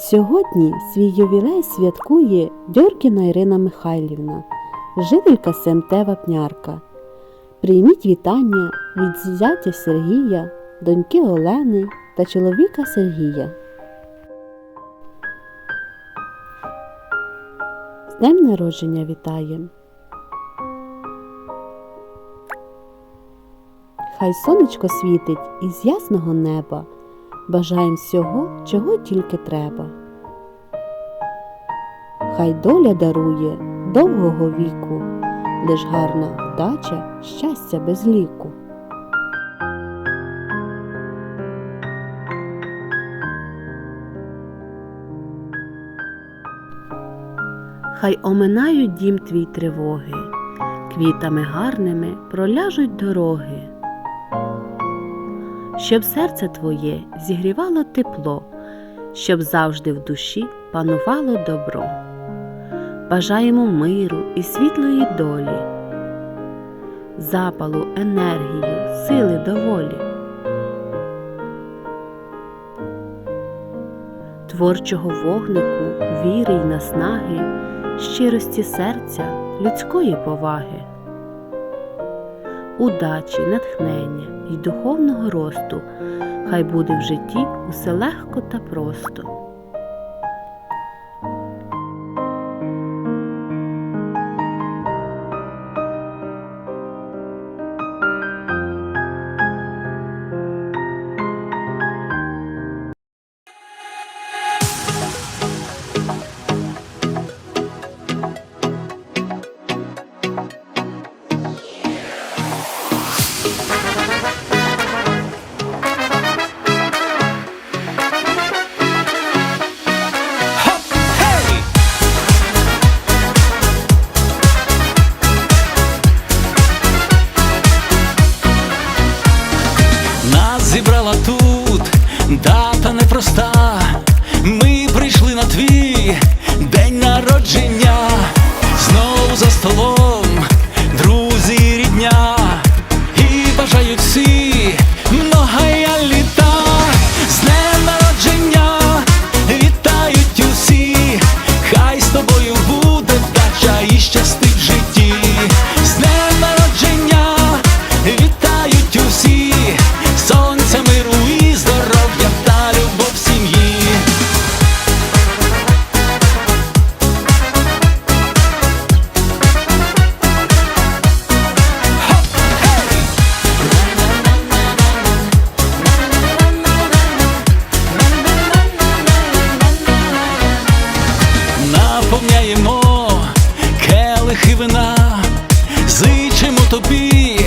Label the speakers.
Speaker 1: Сьогодні свій ювілей святкує Дьоркіна Ірина Михайлівна, жителька СМТ Вапнярка. Прийміть вітання від зятя Сергія, доньки Олени та чоловіка Сергія. З днем народження вітаєм! Хай сонечко світить із ясного неба. Бажаєм всього, чого тільки треба. Хай доля дарує довгого віку, лиш гарна вдача, щастя без ліку. Хай оминають дім твій тривоги, квітами гарними проляжуть дороги щоб серце твоє зігрівало тепло, щоб завжди в душі панувало добро. Бажаємо миру і світлої долі, запалу, енергію, сили доволі, творчого вогнику, віри й наснаги, щирості серця, людської поваги удачі, натхнення й духовного росту, хай буде в житті усе легко та просто.
Speaker 2: Дата непроста. Ми прийшли на твій день народження. Знову за столом, сповняємо келихи вина, зичимо тобі.